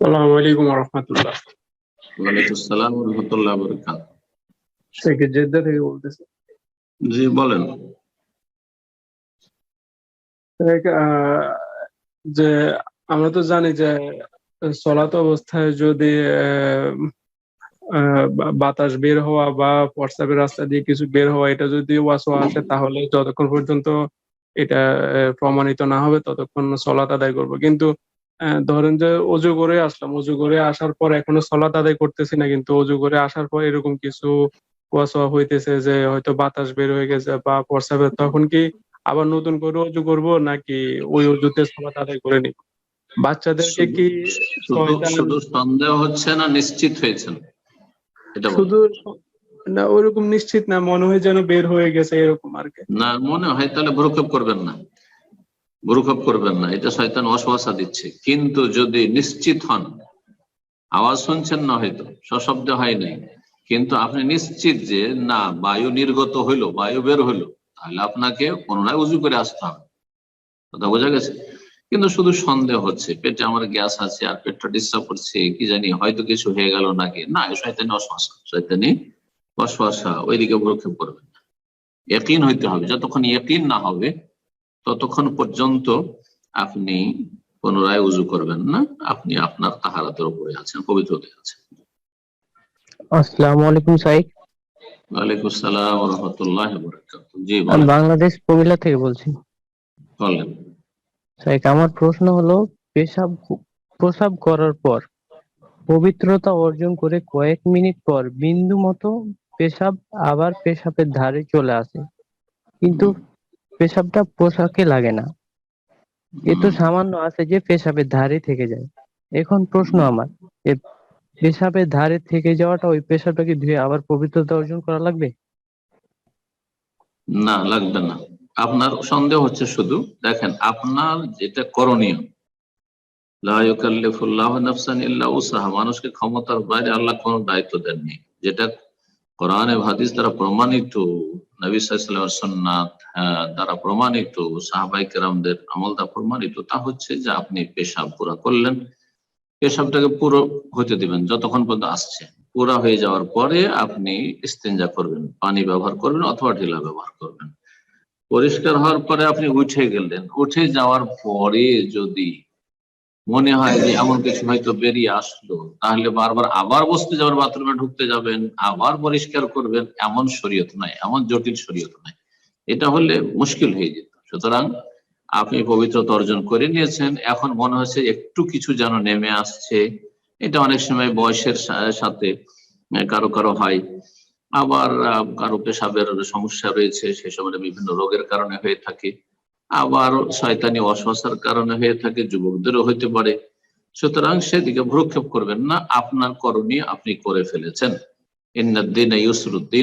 সালাম আলাইকুম রহমতুল্লাহ ওয়ালাইকুম আসসালাম রহমতুল্লাহ বরকাত শেখ জেদ্দা থেকে বলতেছি। জি বলেন। আহ, যে আমরা তো জানি যে চলাত অবস্থায় যদি বাতাস বের হওয়া বা প্রস্রাবের রাস্তা দিয়ে কিছু বের হওয়া এটা যদি ওয়াসওয়া আসে তাহলে যতক্ষণ পর্যন্ত এটা প্রমাণিত না হবে ততক্ষণ সলাত আদায় করব। কিন্তু ধরেন যে অজু করে আসলাম। অজু করে আসার পর এখনও সলাত আদায় করতেছি না কিন্তু অজু করে আসার পর এরকম কিছু কুয়াশা হইতেছে যে হয়তো বাতাস বের হয়ে গেছে বা প্রস্রাবের তখন কি আবার নতুন করে অজু করব নাকি ওই অজুতে সলাত আদায় করে নিব? বাচ্চাদেরকে কি শুধু সন্দেহ হচ্ছে না নিশ্চিত হয়েছেন এটা শুধু না ওরকম নিশ্চিত না মনে হয় যেন বের হয়ে গেছে এরকম আর কি। না মনে হয় তাহলে ভ্রুক্ষেপ করবেন না। ভ্রুক্ষেপ করবেন না, এটা শয়তান অশ্বাসা দিচ্ছে। কিন্তু যদি নিশ্চিত হন, আওয়াজ শুনছেন না হয়তো, সশব্দে হয় নাই, কিন্তু আপনি নিশ্চিত যে, না, বায়ু নির্গত হইল, বায়ু বের হইল, তাহলে আপনাকে পুনরায় উজু করে আসতে হবে। কথা বোঝা গেছে? কিন্তু শুধু সন্দেহ হচ্ছে, পেটে আমার গ্যাস আছে, আর পেটটা ডিস্টার্ব করছে, কি জানি, হয়তো কিছু হয়ে গেল নাকি? না শয়তানি অশ্বাসা শয়তানি অশ্বাসা ওইদিকে ভ্রুক্ষেপ করবেন না। একইন হইতে হবে, যতক্ষণ একইন না হবে ততক্ষণ পর্যন্ত আপনি পুনরায় উজু করবেন না। আপনি আপনার তাহারাতের উপরে আছেন পবিত্রতে আছেন। আসসালামু আলাইকুম ওয়ালাইকুম আসসালাম রহমতুল্লাহ জি আমি বাংলাদেশ কুমিল্লা থেকে বলছি। বলেন। আমার প্রশ্ন হলো পেশাব প্রসাব করার পর পবিত্রতা অর্জন করে কয়েক মিনিট পর বিন্দু মতো পেশাব আবার পেশাবের ধারে চলে আসে। কিন্তু পেশাবটা পোশাকে লাগে না। এ তো সামান্য আছে যে পেশাবের ধারে থেকে যায়। এখন প্রশ্ন আমার এ পেশাবের ধারে থেকে যাওয়াটা ওই পেশাবটাকে ধুয়ে আবার পবিত্রতা অর্জন করা লাগবে? না লাগবে না। আপনার সন্দেহ হচ্ছে শুধু দেখেন আপনার যেটা করণীয় মানুষকে ক্ষমতার বাইরে আল্লাহ কোনো দায়িত্ব দেননি। যেটা কোরআনে হাদিস দ্বারা প্রমাণিত, নবী সাল্লাল্লাহু সন্ন্যাত দ্বারা প্রমাণিত, সাহাবাই কেরামদের আমল দ্বারা প্রমাণিত, তা হচ্ছে যে আপনি পেশাব পুরা করলেন, পেশাবটাকে পুরো হতে দিবেন, যতক্ষণ পর্যন্ত আসছে। পুরা হয়ে যাওয়ার পরে আপনি ইস্তেঞ্জা করবেন, পানি ব্যবহার করবেন অথবা ঢিলা ব্যবহার করবেন। পরিষ্কার হওয়ার পরে আপনি উঠে গেলেন, উঠে যাওয়ার পরে যদি মনে হয় যে এমন কিছু হয়তো বেরিয়ে আসলো। তাহলে বারবার আবার বসতে যাবেন, বাথরুমে ঢুকতে যাবেন, আবার পরিষ্কার করবেন, এমন শরীয়ত নাই, এমন জটিল শরীয়ত নাই। এটা হলে মুশকিল হয়ে যেত। সুতরাং আপনি পবিত্রতা অর্জন করে নিয়েছেন, এখন মনে হচ্ছে একটু কিছু যেন নেমে আসছে। এটা অনেক সময় বয়সের সাথে কারও কারও হয়। আবার কারও পেশাবের সমস্যা রয়েছে, সে সময় বিভিন্ন রোগের কারণে হয়ে থাকে। আবার শয়তানি অশ্বাসার কারণে হয়ে থাকে, যুবকদেরও হইতে পারে। সুতরাং সেদিকে ভ্রুক্ষেপ করবেন না, আপনার করণীয় আপনি করে ফেলেছেন।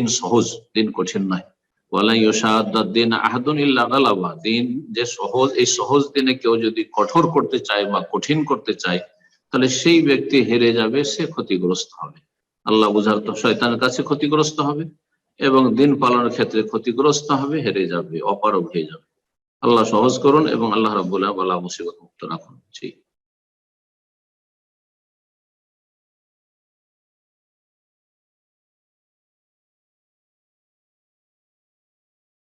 সহজ, দিন কঠিন নয়। দিন যে সহজ, এই সহজ দিনে কেউ যদি কঠোর করতে চায় বা কঠিন করতে চায়, তাহলে সেই ব্যক্তি হেরে যাবে, সে ক্ষতিগ্রস্ত হবে। আল্লাহ বুঝার তো শয়তানের কাছে ক্ষতিগ্রস্ত হবে এবং দিন পালনের ক্ষেত্রে ক্ষতিগ্রস্ত হবে, হেরে যাবে, অপারগ হয়ে যাবে। আল্লাহ সহজ করুন এবং আল্লাহ রাবুল্লাহ বলা মুসিবত মুক্ত রাখুন। জি।